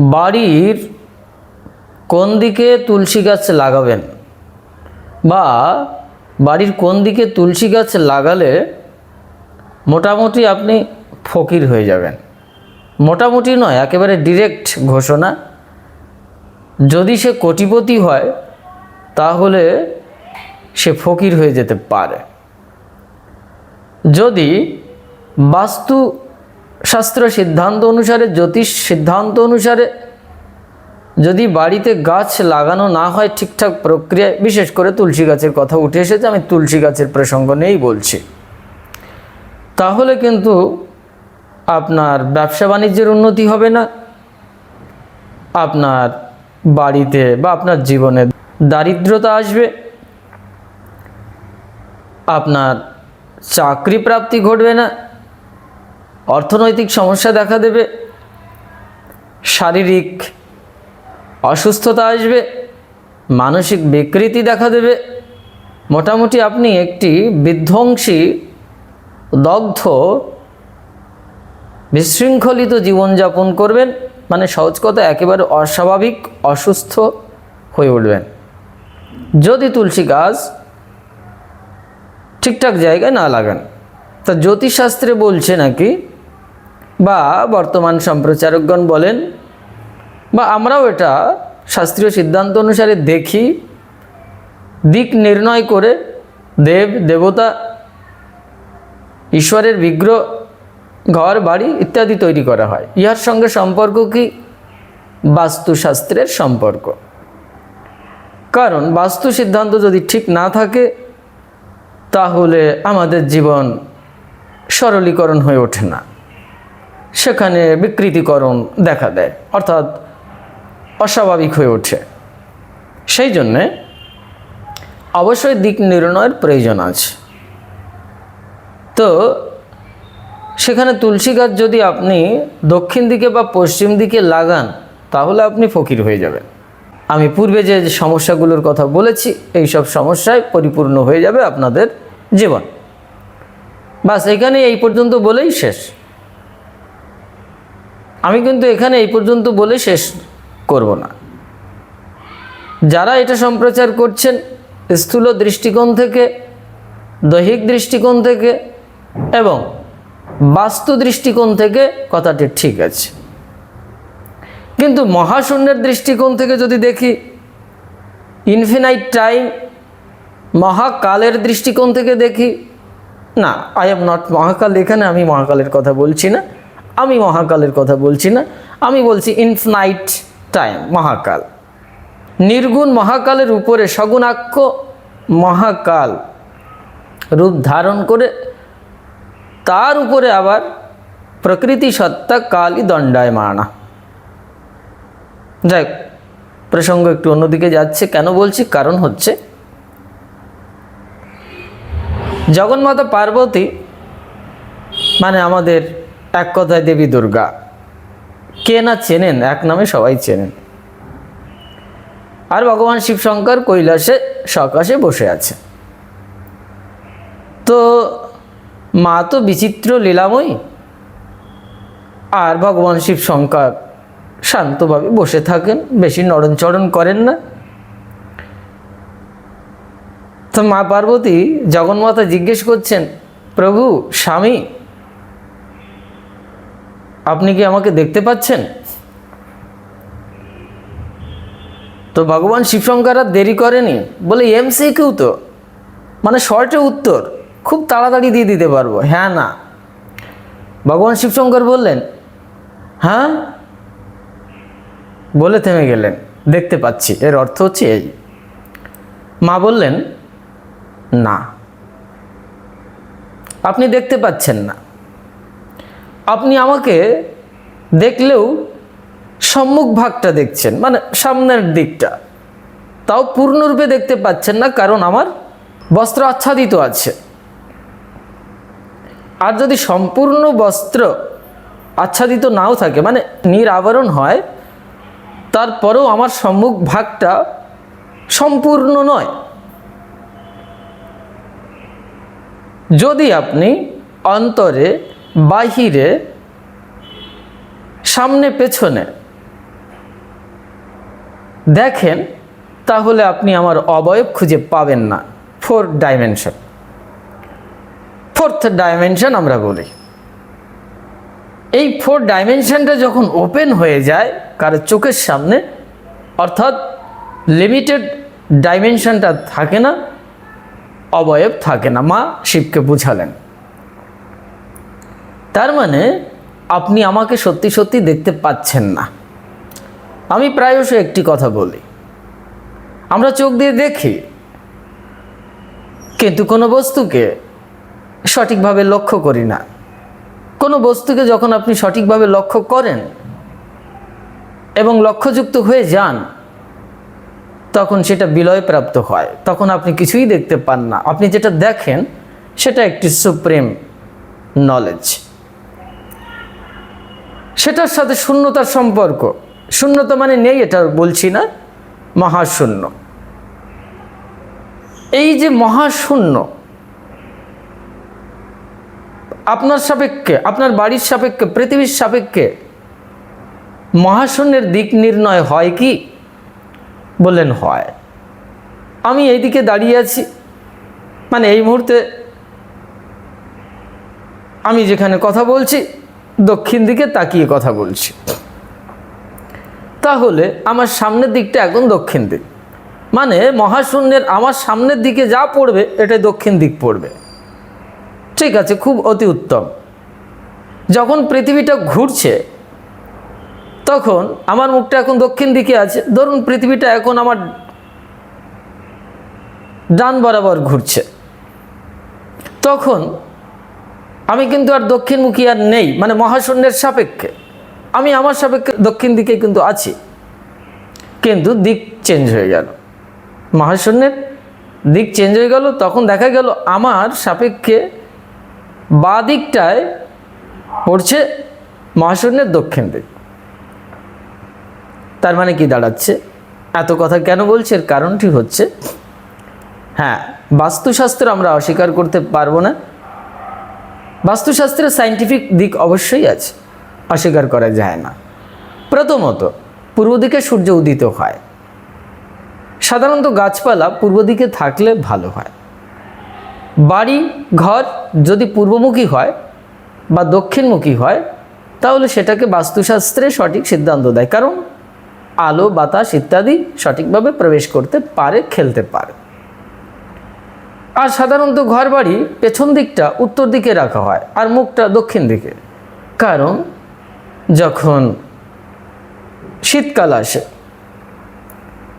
বাড়ির কোন দিকে তুলসী গাছ লাগাবেন? বা বাড়ির কোন দিকে তুলসী গাছ লাগালে মোটামুটি আপনি ফকির হয়ে যাবেন? মোটামুটি নয়, একেবারে ডিরেক্ট ঘোষণা। যদি সে কোটিপতি হয়, তাহলে সে ফকির হয়ে যেতে পারে। যদি বাস্তু শাস্ত্র সিদ্ধান্ত অনুসারে, জ্যোতিষ সিদ্ধান্ত অনুসারে যদি বাড়িতে গাছ লাগানো না হয় ঠিকঠাক প্রক্রিয়ায়, বিশেষ করে তুলসী গাছের কথা উঠে এসেছে, আমি তুলসী গাছের প্রসঙ্গ নিয়েই বলছি। তাহলে কিন্তু আপনার ব্যবসা বাণিজ্যের উন্নতি হবে না। আপনার বাড়িতে বা আপনার জীবনে দারিদ্রতা আসবে। আপনার চাকরি প্রাপ্তি ঘটবে না। অর্থনৈতিক সমস্যা দেখা দেবে, শারীরিক অসুস্থতা আসবে, মানসিক বিকৃতি দেখা দেবে। মোটামুটি আপনি একটি বিধ্বংসী, দগ্ধ, বিশৃঙ্খলিত জীবনযাপন করবেন মানে সহজ কথা, একেবারে অস্বাভাবিক, অসুস্থ হয়ে উঠবেন। যদি তুলসী গাছ ঠিকঠাক জায়গায় না লাগান, তা জ্যোতিষশাস্ত্রে বলছে নাকি বা বর্তমান সম্প্রচারকগণ বলেন, বা আমরাও এটা শাস্ত্রীয় সিদ্ধান্ত অনুসারে দেখি, দিক নির্ণয় করে দেব, দেবতা, ঈশ্বরের বিগ্রহ, ঘর, বাড়ি ইত্যাদি তৈরি করা হয়। ইহার সঙ্গে সম্পর্ক কি? বাস্তুশাস্ত্রের সম্পর্ক। কারণ বাস্তু সিদ্ধান্ত যদি ঠিক না থাকে, তাহলে আমাদের জীবন সরলীকরণ হয়ে ওঠে না। সেখানে বিকৃতিকরণ দেখা দেয়, অর্থাৎ অস্বাভাবিক হয়ে ওঠে। সেই জন্যে অবশ্যই দিক নির্ণয়ের প্রয়োজন আছে। তো সেখানে তুলসী গাছ যদি আপনি দক্ষিণ দিকে বা পশ্চিম দিকে লাগান, তাহলে আপনি ফকির হয়ে যাবেন। আমি পূর্বে যে সমস্যাগুলোর কথা বলেছি এই সব সমস্যায় পরিপূর্ণ হয়ে যাবে আপনাদের জীবন। বাস এখানে এই পর্যন্ত বলেই শেষ। আমি কিন্তু এখানে এই পর্যন্ত বলে শেষ করব না। যারা এটা সম্প্রচার করছেন, স্থূল দৃষ্টিকোণ থেকে, দৈহিক দৃষ্টিকোণ থেকে এবং বাস্তু দৃষ্টিকোণ থেকে কথাটি ঠিক আছে। কিন্তু মহাশূন্যের দৃষ্টিকোণ থেকে যদি দেখি ইনফিনাইট টাইম মহাকালের দৃষ্টিকোণ থেকে দেখি, না আই এম নট মহাকাল, এখানে আমি মহাকালের কথা বলছি না। আমি মহাকালের কথা বলছি না, আমি বলছি ইনফিনাইট টাইম মহাকাল। নির্গুণ মহাকালের উপরে সগুণাক্ষ মহাকাল রূপ ধারণ করে তার উপরে আবার প্রকৃতি সত্তা কালই দণ্ডায়মানা। যাই প্রসঙ্গ একটু অন্যদিকে যাচ্ছে, কেন বলছি? কারণ হচ্ছে জগন্মাতা পার্বতী মানে আমাদের এক কথায় দেবী দুর্গা? কে না চেনেন? এক নামে সবাই চেনেন। আর ভগবান শিব শিবশঙ্কর কৈলাসে সকাশে বসে আছে তো মা তো বিচিত্র লীলাময়ী। আর ভগবান শিব শিবশঙ্কর শান্তভাবে বসে থাকেন, বেশি নড়নচড়ন করেন না। তো মা পার্বতী জগন্মাতা জিজ্ঞেস করছেন, প্রভু, স্বামী আপনি কি আমাকে দেখতে পাচ্ছেন? তো ভগবান শিবশঙ্কর আর দেরি করেনি। বলে এমসি কেউ তো। মানে শর্টে উত্তর। খুব তাড়াতাড়ি দিয়ে দিতে পারব। হ্যাঁ না। ভগবান শিবশঙ্কর বললেন হ্যাঁ? বলে থেমে গেলেন। দেখতে পাচ্ছি। এর অর্থ হচ্ছে এই। মা বললেন, না। আপনি দেখতে পাচ্ছেন না। আপনি আমাকে দেখলেও সম্মুখ ভাগটা দেখছেন মানে সামনের দিকটা। তাও পূর্ণরূপে দেখতে পাচ্ছেন না, কারণ আমার বস্ত্র আচ্ছাদিত আছে। আর যদি সম্পূর্ণ বস্ত্র আচ্ছাদিত নাও থাকে মানে নিরাবরণ হয়, তারপরেও আমার সম্মুখ ভাগটা সম্পূর্ণ নয়। যদি আপনি অন্তরে বাহিরে, সামনে, পেছনে। দেখেন, তাহলে আপনি আমার অবয়ব খুঁজে পাবেন না। ফোর ডাইমেনশন ফোর্থ ডাইমেনশন আমরা বলি। এই ফোর ডাইমেনশনটা যখন ওপেন হয়ে যায়, কারও চোখের সামনে, অর্থাৎ লিমিটেড ডাইমেনশনটা থাকে না, অবয়ব থাকে না। মা শিবকে বুঝালেন। তার মানে আপনি আমাকে সত্যি সত্যি দেখতে পাচ্ছেন না। আমি প্রায়শ একটি কথা বলি। আমরা চোখ দিয়ে দেখি। কিন্তু কোনো বস্তুকে সঠিকভাবে লক্ষ্য করি না। কোনো বস্তুকে যখন আপনি সঠিকভাবে লক্ষ্য করেন এবং লক্ষ্যযুক্ত হয়ে যান, তখন সেটা বিলয়প্রাপ্ত হয়। তখন আপনি কিছুই দেখতে পান না। আপনি যেটা দেখেন, সেটা একটি সুপ্রিম নলেজ। সেটার সাথে শূন্যতার সম্পর্ক। শূন্যতা মানে নেই, এটা বলছি না। মহাশূন্য। এই যে মহাশূন্য, আপনার সাপেক্ষে, আপনার বাড়ির সাপেক্ষে, পৃথিবীর সাপেক্ষে মহাশূন্যের দিক নির্ণয় হয় কি? বললেন হয়। আমি এইদিকে দাঁড়িয়ে আছি। মানে এই মুহূর্তে আমি যেখানে কথা বলছি দক্ষিণ দিকে তাকিয়ে কথা বলছি। তাহলে আমার সামনের দিকটা এখন দক্ষিণ দিক। মানে মহাশূন্যের আমার সামনের দিকে যা পড়বে এটা দক্ষিণ দিক পড়বে। ঠিক আছে, খুব অতি উত্তম। যখন পৃথিবীটা ঘুরছে, তখন আমার মুখটা এখন দক্ষিণ দিকে আছে। ধরুন পৃথিবীটা এখন আমার ডান বরাবর ঘুরছে। তখন আমি কিন্তু আর দক্ষিণমুখী আর নেই মানে মহাশূন্যের সাপেক্ষে। আমি আমার সাপেক্ষে দক্ষিণ দিকে কিন্তু আছি। কিন্তু দিক চেঞ্জ হয়ে গেল। মহাশূন্যের দিক চেঞ্জ হয়ে গেল, তখন দেখা গেল আমার সাপেক্ষে বা দিকটায় পড়ছে মহাশূন্যের দক্ষিণ দিক। তার মানে কি দাঁড়াচ্ছে? এত কথা কেন বলছি? এর কারণটি হচ্ছে হ্যাঁ বাস্তুশাস্ত্র আমরা অস্বীকার করতে পারব না। বাস্তুশাস্ত্রের সাইন্টিফিক দিক অবশ্যই আছে, অস্বীকার করা যায় না। প্রথমত, পূর্ব দিকে সূর্য উদিত হয়। সাধারণত গাছপালা পূর্ব দিকে থাকলে ভালো হয়। বাড়ি, ঘর যদি পূর্বমুখী হয় বা দক্ষিণমুখী হয়, তাহলে সেটাকে বাস্তুশাস্ত্রে সঠিক সিদ্ধান্ত দেয়। কারণ আলো, বাতাস ইত্যাদি সঠিকভাবে প্রবেশ করতে পারে, খেলতে পারে। আর সাধারণত ঘর বাড়ি পেছন দিকটা উত্তর দিকে রাখা হয় আর মুখটা দক্ষিণ দিকে। কারণ যখন শীতকাল আসে,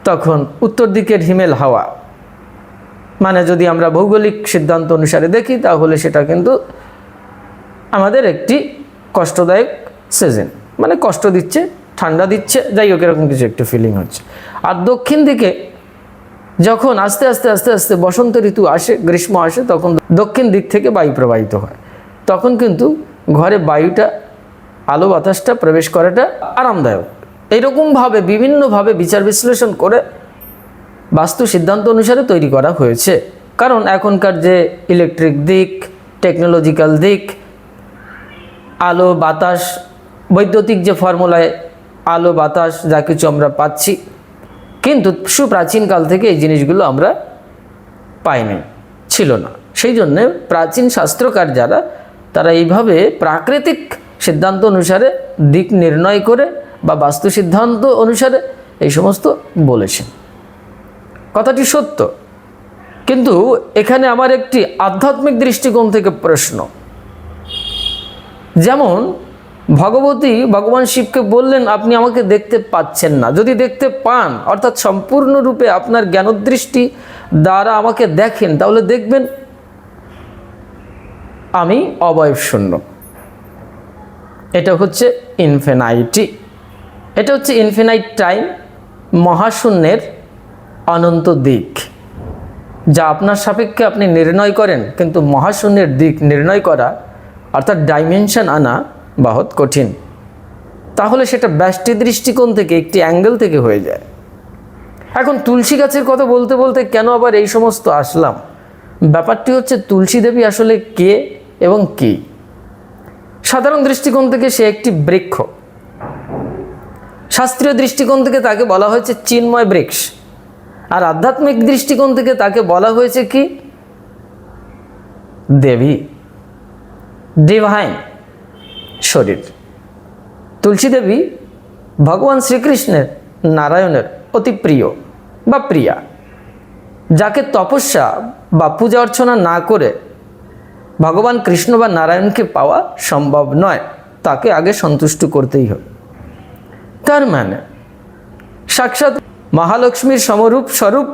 তখন উত্তর দিকের হিমেল হাওয়া। মানে যদি আমরা ভৌগোলিক সিদ্ধান্ত অনুসারে দেখি, তাহলে সেটা কিন্তু আমাদের একটি কষ্টদায়ক সিজন মানে কষ্ট দিচ্ছে, ঠান্ডা দিচ্ছে, যাই হোক, এরকম কিছু একটু ফিলিং হচ্ছে। আর দক্ষিণ দিকে যখন আস্তে আস্তে আস্তে আস্তে বসন্ত ঋতু আসে, গ্রীষ্ম আসে, তখন দক্ষিণ দিক থেকে বায়ু প্রবাহিত হয়। তখন কিন্তু ঘরে বায়ুটা, আলো বাতাসটা প্রবেশ করাটা আরামদায়ক। এইরকমভাবে, বিভিন্নভাবে বিচার বিশ্লেষণ করে বাস্তু সিদ্ধান্ত অনুসারে তৈরি করা হয়েছে। কারণ এখনকার যে ইলেকট্রিক দিক, টেকনোলজিক্যাল দিক, আলো, বাতাস, বৈদ্যুতিক যে ফর্মুলায় আলো, বাতাস যা কিছু আমরা পাচ্ছি কিন্তু সুপ্রাচীনকাল থেকে এই জিনিসগুলো আমরা পাইনি, ছিল না। সেই জন্যে প্রাচীন শাস্ত্রকার যারা, তারা এইভাবে প্রাকৃতিক সিদ্ধান্ত অনুসারে, দিক নির্ণয় করে বা বাস্তু সিদ্ধান্ত অনুসারে এই সমস্ত বলেছেন। কথাটি সত্য। কিন্তু এখানে আমার একটি আধ্যাত্মিক দৃষ্টিকোণ থেকে প্রশ্ন। যেমন ভগবতী ভগবান শিবকে বললেন, আপনি আমাকে দেখতে পাচ্ছেন না। যদি দেখতে পান, অর্থাৎ সম্পূর্ণরূপে আপনার জ্ঞানদৃষ্টি দ্বারা আমাকে দেখেন, তাহলে দেখবেন আমি অবয়ব শূন্য এটা হচ্ছে ইনফিনাইটি এটা হচ্ছে ইনফিনাইট টাইম মহাশূন্যের অনন্ত দিক, যা আপনার সাপেক্ষে আপনি নির্ণয় করেন, কিন্তু মহাশূন্যের দিক নির্ণয় করা, অর্থাৎ ডাইমেনশন আনা বহুত কঠিন। তাহলে সেটা ব্যষ্টি দৃষ্টিকোণ থেকে একটি অ্যাঙ্গেল থেকে হয়ে যায়। এখন তুলসী গাছের কথা বলতে বলতে কেন আবার এই সমস্ত আসলাম? ব্যাপারটি হচ্ছে তুলসী দেবী আসলে কে এবং কি? সাধারণ দৃষ্টিকোণ থেকে সে একটি বৃক্ষ। শাস্ত্রীয় দৃষ্টিকোণ থেকে তাকে বলা হয়েছে চিন্ময় বৃক্ষ। আর আধ্যাত্মিক দৃষ্টিকোণ থেকে তাকে বলা হয়েছে কি? দেবী। ডিভাইন। শরীর। তুলসী দেবী ভগবান শ্রীকৃষ্ণের নারায়ণের অতি প্রিয় বা প্রিয়া, যাকে তপস্যা বা পূজা অর্চনা না করে ভগবান কৃষ্ণ বা নারায়ণকে পাওয়া সম্ভব নয়, তাকে আগে সন্তুষ্ট করতেই হবে। তার মানে সাক্ষাৎ মহালক্ষ্মীর সমরূপ স্বরূপ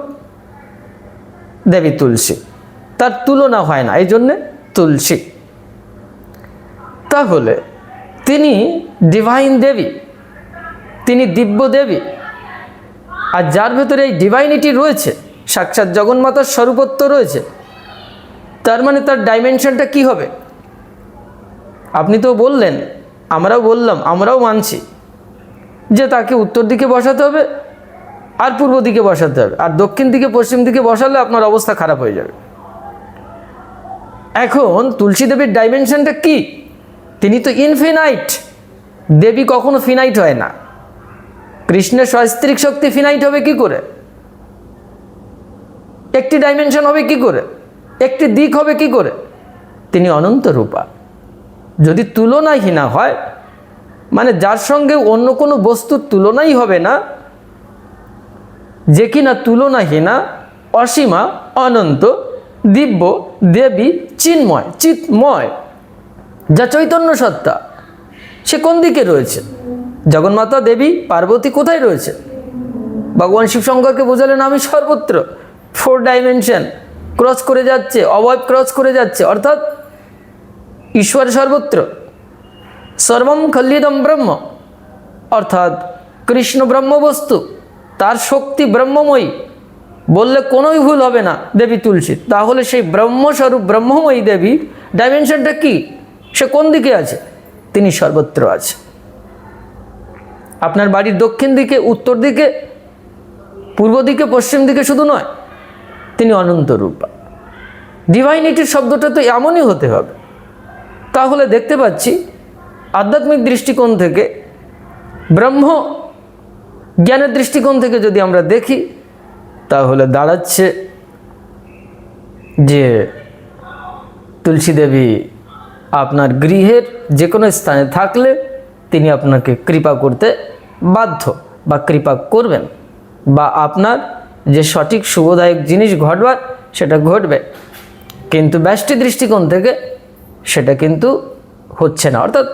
দেবী তুলসী, তার তুলনা হয় না, এই জন্যে তুলসী। তাহলে তিনি ডিভাইন দেবী, তিনি দিব্য দেবী। আর যার ভেতরে এই ডিভাইনিটি রয়েছে, সাক্ষাৎ জগন্মাতার স্বরূপত্ব রয়েছে, তার মানে তার ডাইমেনশনটা কি হবে? আপনি তো বললেন, আমরাও বললাম, আমরাও মানছি, যে তাকে উত্তর দিকে বসাতে হবে আর পূর্ব দিকে বসাতে হবে। আর দক্ষিণ দিকে, পশ্চিম দিকে বসালে আপনার অবস্থা খারাপ হয়ে যাবে। এখন তুলসী দেবীর ডাইমেনশনটা কি? তিনি তো ইনফিনাইট দেবী কখনো ফিনাইট হয় না। কৃষ্ণের সস্ত্রিক শক্তি ফিনাইট হবে কি করে? একটি ডাইমেনশন হবে কি করে? একটি দিক হবে কি করে? তিনি অনন্ত রূপা। যদি তুলনাহীনা হয় মানে যার সঙ্গে অন্য কোনো বস্তুর তুলনাই হবে না, যে কিনা তুলনাহীনা, অসীমা, অনন্ত, দিব্য, দেবী, চিন্ময় চিৎময় যা চৈতন্য সত্তা। সে কোন দিকে রয়েছে? জগন্মাতা, দেবী, পার্বতী কোথায় রয়েছে? ভগবান শিবশঙ্করকে বোঝালেন, আমি সর্বত্র। ফোর ডাইমেনশন ক্রস করে যাচ্ছে, অবয়ব ক্রস করে যাচ্ছে, অর্থাৎ ঈশ্বর সর্বত্র। সর্বম খল্লিদম ব্রহ্ম। অর্থাৎ কৃষ্ণ ব্রহ্মবস্তু, তার শক্তি ব্রহ্মময়ী। বললে কোনোই ভুল হবে না, দেবী তুলসী। তাহলে সেই ব্রহ্মস্বরূপ ব্রহ্মময়ী দেবী ডাইমেনশনটা কি? সে কোন দিকে আছে? তিনি সর্বত্র আছে। আপনার বাড়ির দক্ষিণ দিকে, উত্তর দিকে, পূর্ব দিকে, পশ্চিম দিকে শুধু নয়, তিনি অনন্ত রূপা। ডিভাইনিটির শব্দটা তো এমনই হতে হবে। তাহলে দেখতে পাচ্ছি, আধ্যাত্মিক দৃষ্টিকোণ থেকে, ব্রহ্ম জ্ঞানের দৃষ্টিকোণ থেকে যদি আমরা দেখি, তাহলে দাঁড়াচ্ছে যে তুলসী দেবী আপনার গৃহের যে কোনো স্থানে থাকলে তিনি আপনাকে কৃপা করতে বাধ্য বা কৃপা করবেন বা আপনার যে সঠিক শুভদায়ক জিনিস ঘটবার সেটা ঘটবে। কিন্তু ব্যষ্টি দৃষ্টিকোণ থেকে সেটা কিন্তু হচ্ছে না। অর্থাৎ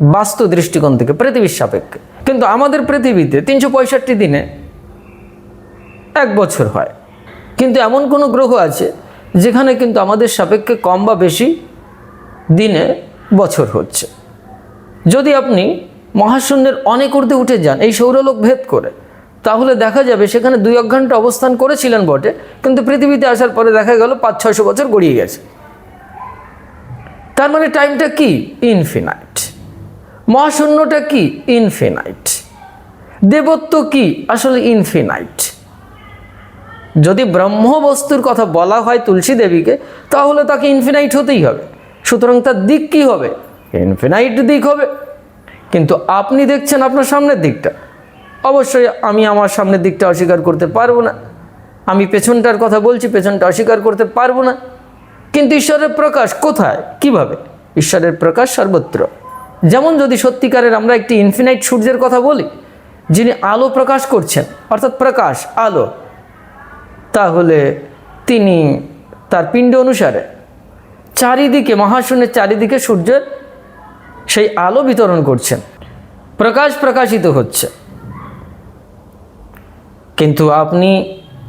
বাস্তু দৃষ্টিকোণ থেকে পৃথিবীর সাপেক্ষে। কিন্তু আমাদের পৃথিবীতে তিনশো পঁয়ষট্টি দিনে এক বছর হয়। কিন্তু এমন কোনো গ্রহ আছে যেখানে কিন্তু আমাদের সাপেক্ষে কম বা বেশি দিনে বছর হচ্ছে। যদি আপনি মহাশূন্যের অনেক ঊর্ধ্বে উঠে যান, এই সৌরলোক ভেদ করে, তাহলে দেখা যাবে সেখানে দুই এক ঘণ্টা অবস্থান করেছিলেন বটে, কিন্তু পৃথিবীতে আসার পরে দেখা গেল পাঁচ, ছয়শো বছর গড়িয়ে গেছে। তার মানে টাইমটা কি? ইনফিনাইট। মহাশূন্যটা কি? ইনফিনাইট। দেবত্ব কি? আসলে ইনফিনাইট। যদি ব্রহ্ম বস্তুর কথা বলা হয় তুলসী দেবীকে, তাহলে তাকে ইনফিনাইট হতেই হবে। সুতরাং তার দিক কি হবে? ইনফিনাইট দিক হবে। কিন্তু আপনি দেখছেন আপনার সামনের দিকটা। অবশ্যই আমি আমার সামনের দিকটা অস্বীকার করতে পারব না। আমি পেছনটার কথা বলছি, পেছনটা অস্বীকার করতে পারব না। কিন্তু ঈশ্বরের প্রকাশ কোথায়? কীভাবে? ঈশ্বরের প্রকাশ সর্বত্র। যেমন যদি সত্যিকারের আমরা একটি ইনফিনাইট সূর্যের কথা বলি, যিনি আলো প্রকাশ করছেন, অর্থাৎ প্রকাশ, আলো, তাহলে তিনি তার পিণ্ড অনুসারে চারিদিকে, মহাশূন্যের চারিদিকে সূর্যের সেই আলো বিতরণ করছেন প্রকাশ প্রকাশিত হচ্ছে। কিন্তু আপনি,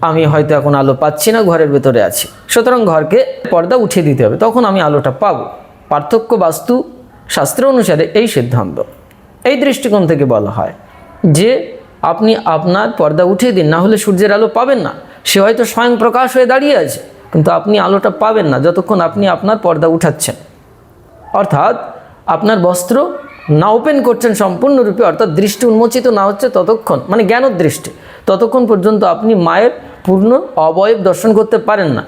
আমি হয়তো এখন আলো পাচ্ছি না, ঘরের ভেতরে আছি। সুতরাং ঘরকে পর্দা উঠিয়ে দিতে হবে। তখন আমি আলোটা পাবো। পার্থক্য বাস্তু শাস্ত্র অনুসারে এই সিদ্ধান্ত। এই দৃষ্টিকোণ থেকে বলা হয় যে, আপনি আপনার পর্দা উঠিয়ে দিন, না হলে সূর্যের আলো পাবেন না। সে হয়তো স্বয়ং প্রকাশ হয়ে দাঁড়িয়ে আছে। কিন্তু আপনি আলোটা পাবেন না যতক্ষণ আপনি আপনার পর্দা উঠাচ্ছেন। অর্থাৎ আপনার বস্ত্র না ওপেন করছেন সম্পূর্ণরূপে, অর্থাৎ দৃষ্টি উন্মোচিত না হচ্ছে ততক্ষণ মানে জ্ঞান দৃষ্টি ততক্ষণ পর্যন্ত আপনি মায়ের পূর্ণ অবয়ব দর্শন করতে পারেন না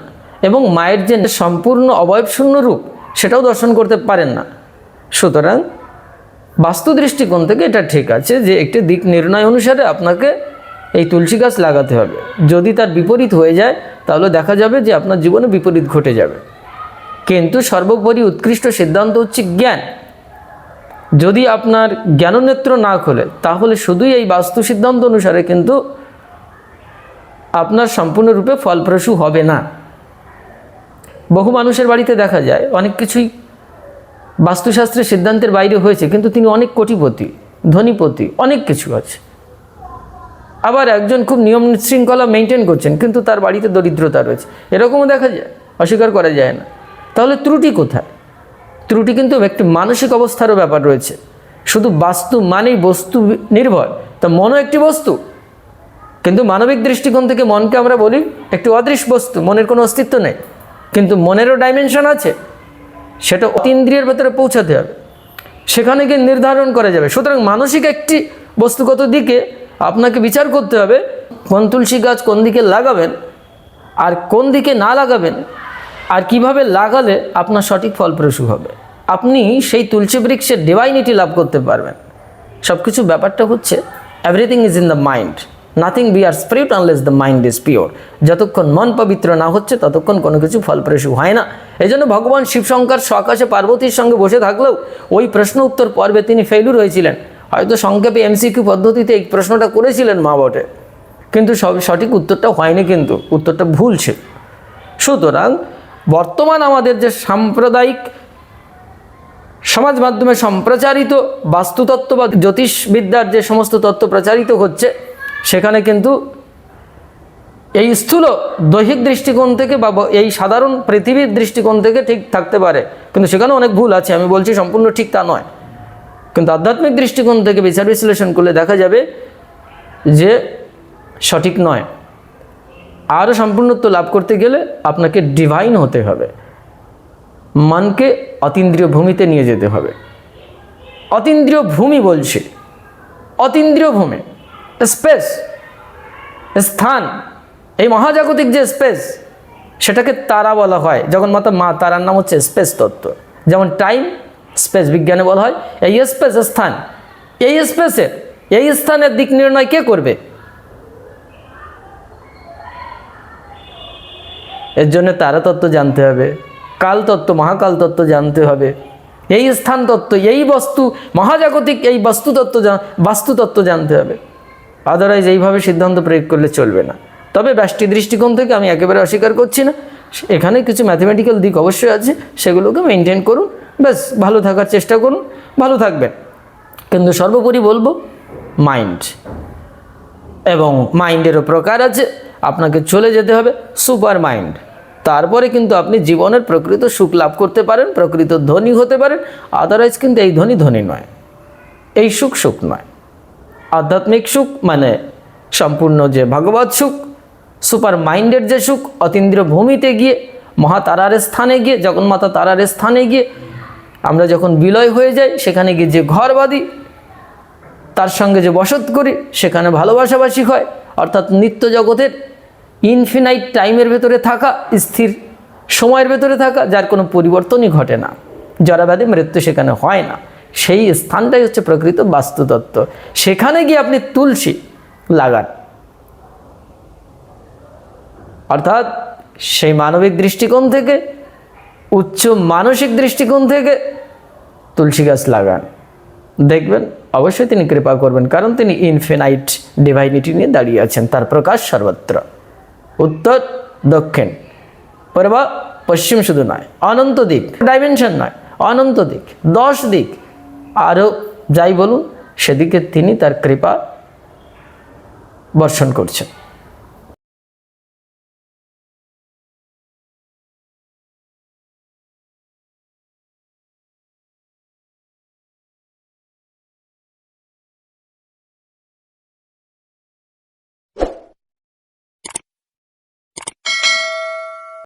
এবং মায়ের যে সম্পূর্ণ অবয়ব শূন্য রূপ, সেটাও দর্শন করতে পারেন না। সুতরাং বাস্তু দৃষ্টিকোণ থেকে এটা ঠিক আছে যে একটি দিক নির্ণয় অনুসারে আপনাকে এই তুলসী গাছ লাগাতে হবে। যদি তার বিপরীত হয়ে যায়, তাহলে দেখা যাবে যে আপনার জীবনে বিপরীত ঘটে যাবে। কিন্তু সর্বোপরি উৎকৃষ্ট সিদ্ধান্ত হচ্ছে জ্ঞান। যদি আপনার জ্ঞাননেত্র না খোলে, তাহলে শুধুই এই বাস্তু সিদ্ধান্ত অনুসারে কিন্তু আপনার সম্পূর্ণরূপে ফলপ্রসূ হবে না। বহু মানুষের বাড়িতে দেখা যায়, অনেক কিছুই বাস্তুশাস্ত্রের সিদ্ধান্তের বাইরে হয়েছে, কিন্তু তিনি অনেক কোটিপতি, ধনীপতি, অনেক কিছু আছে। আবার একজন খুব নিয়ম শৃঙ্খলা মেনটেন করছেন, কিন্তু তার বাড়িতে দরিদ্রতা রয়েছে। এরকমও দেখা যায়, অস্বীকার করা যায় না। তাহলে ত্রুটি কোথায়? ত্রুটি কিন্তু একটি মানসিক অবস্থারও ব্যাপার রয়েছে। শুধু বাস্তু মানেই বস্তু নির্ভর, তা মনও একটি বস্তু। কিন্তু মানবিক দৃষ্টিকোণ থেকে মনকে আমরা বলি একটি অদৃশ্য বস্তু, মনের কোনো অস্তিত্ব নেই। কিন্তু মনেরও ডাইমেনশন আছে, সেটা অতীন্দ্রিয়ের ভেতরে পৌঁছাতে হবে। সেখানে গিয়ে নির্ধারণ করা যাবে। সুতরাং মানসিক একটি বস্তুগত দিকে আপনাকে বিচার করতে হবে কোন তুলসী গাছ কোন দিকে লাগাবেন আর কোন দিকে না লাগাবেন আর কীভাবে লাগালে আপনার সঠিক ফলপ্রসূ হবে। আপনি সেই তুলসী বৃক্ষের ডিভাইনিটি লাভ করতে পারবেন। সব কিছু ব্যাপারটা হচ্ছে everything is in the mind nothing be are spirit unless the mind is pure যতক্ষণ মন পবিত্র না হচ্ছে, ততক্ষণ কোনো কিছু ফলপ্রসূ হয় না। এই জন্য ভগবান শিবশঙ্কর সকাশে পার্বতীর সঙ্গে বসে থাকলেও ওই প্রশ্ন উত্তর পর্বে তিনি ফেলুর হয়েছিলেন। হয়তো সংক্ষেপে এমসিকিউ পদ্ধতিতে এই প্রশ্নটা করেছিলেন মা বটে। কিন্তু সব সঠিক উত্তরটা হয়নি কিন্তু, উত্তরটা ভুল ছিল। সুতরাং বর্তমান আমাদের যে সাম্প্রদায়িক সমাজ মাধ্যমে সম্প্রচারিত বাস্তুতত্ত্ব বা জ্যোতিষবিদ্যার যে সমস্ত তত্ত্ব প্রচারিত হচ্ছে, সেখানে কিন্তু এই স্থূল দৈহিক দৃষ্টিকোণ থেকে বা এই সাধারণ পৃথিবীর দৃষ্টিকোণ থেকে ঠিক থাকতে পারে। কিন্তু সেখানে অনেক ভুল আছে, আমি বলছি সম্পূর্ণ ঠিক তা নয়। কিন্তু আধ্যাত্মিক দৃষ্টিকোণ থেকে বিচার বিশ্লেষণ করলে দেখা যাবে যে সঠিক নয়। আরও সম্পূর্ণত্ব লাভ করতে গেলে আপনাকে ডিভাইন হতে হবে। মনকে অতীন্দ্রিয় ভূমিতে নিয়ে যেতে হবে। অতীন্দ্রিয় ভূমি বলছি। অতীন্দ্রিয় ভূমি। স্পেস। স্থান। এই মহাজাগতিক যে স্পেস, সেটাকে তারা বলা হয়। যখন মাতা মা, তারার নাম হচ্ছে স্পেস তত্ত্ব। যেমন টাইম স্পেস বিজ্ঞানে বলা হয়, এই স্পেস স্থান। এই স্পেসের এই স্থানের দিক নির্ণয় কে করবে? এর জন্য তারা তত্ত্ব জানতে হবে, কাল তত্ত্ব, মহাকাল তত্ত্ব জানতে হবে। এই স্থান তত্ত্ব, এই বস্তু, মহাজাগতিক এই বস্তু তত্ত্ব বাস্তু তত্ত্ব জানতে হবে। আদারওয়াইজ এইভাবে সিদ্ধান্ত প্রয়োগ করলে চলবে না। তবে ব্যষ্টি দৃষ্টিকোণ থেকে আমি একেবারে অস্বীকার করছি না। এখানে কিছু ম্যাথমেটিক্যাল দিক অবশ্যই আছে, সেগুলোকে মেনটেন করুন। ব্যাস, ভালো থাকার চেষ্টা করুন, ভালো থাকবেন। কিন্তু সর্বোপরি বলব মাইন্ড এবং মাইন্ডেরও প্রকার আছে, আপনাকে চলে যেতে হবে সুপার মাইন্ড তারপরে কিন্তু আপনি জীবনের প্রকৃত সুখ লাভ করতে পারেন, প্রকৃত ধনী হতে পারেন আদারওয়াইজ কিন্তু এই ধনী ধনী নয়। এই সুখ সুখ নয়। আধ্যাত্মিক সুখ মানে সম্পূর্ণ যে ভগবত সুখ সুপার মাইন্ডের যে সুখ অতীন্দ্র ভূমিতে গিয়ে, মহাতারার স্থানে গিয়ে, জগন্মাতা তারার স্থানে গিয়ে আমরা যখন বিলয় হয়ে যাই, সেখানে গিয়ে যে ঘর বাঁধি, তার সঙ্গে যে বসত করি, সেখানে ভালোবাসাবাসি হয়। অর্থাৎ নিত্য জগতের ইনফিনাইট টাইমের ভেতরে থাকা, স্থির সময়ের ভেতরে থাকা, যার কোনো পরিবর্তনই ঘটে না। জরাব্যাধি মৃত্যু সেখানে হয় না। সেই স্থানটাই হচ্ছে প্রকৃত বাস্তুতত্ত্ব। সেখানে গিয়ে আপনি তুলসী লাগান। অর্থাৎ সেই মানবিক দৃষ্টিকোণ থেকে উচ্চ মানসিক দৃষ্টিকোণ থেকে তুলসী গাছ লাগান। দেখবেন, অবশ্যই তিনি কৃপা করবেন, কারণ তিনি ইনফিনাইট ডিভাইনিটি নিয়ে দাঁড়িয়ে আছেন, তার প্রকাশ সর্বত্র। উত্তর, দক্ষিণ। পূর্ব পশ্চিম শুধু নয়, অনন্ত দিক ডাইমেনশন নয়, অনন্ত দিক, দশ দিক। আরও যাই বলুন, সেদিকে তিনি তার কৃপা বর্ষণ করছেন।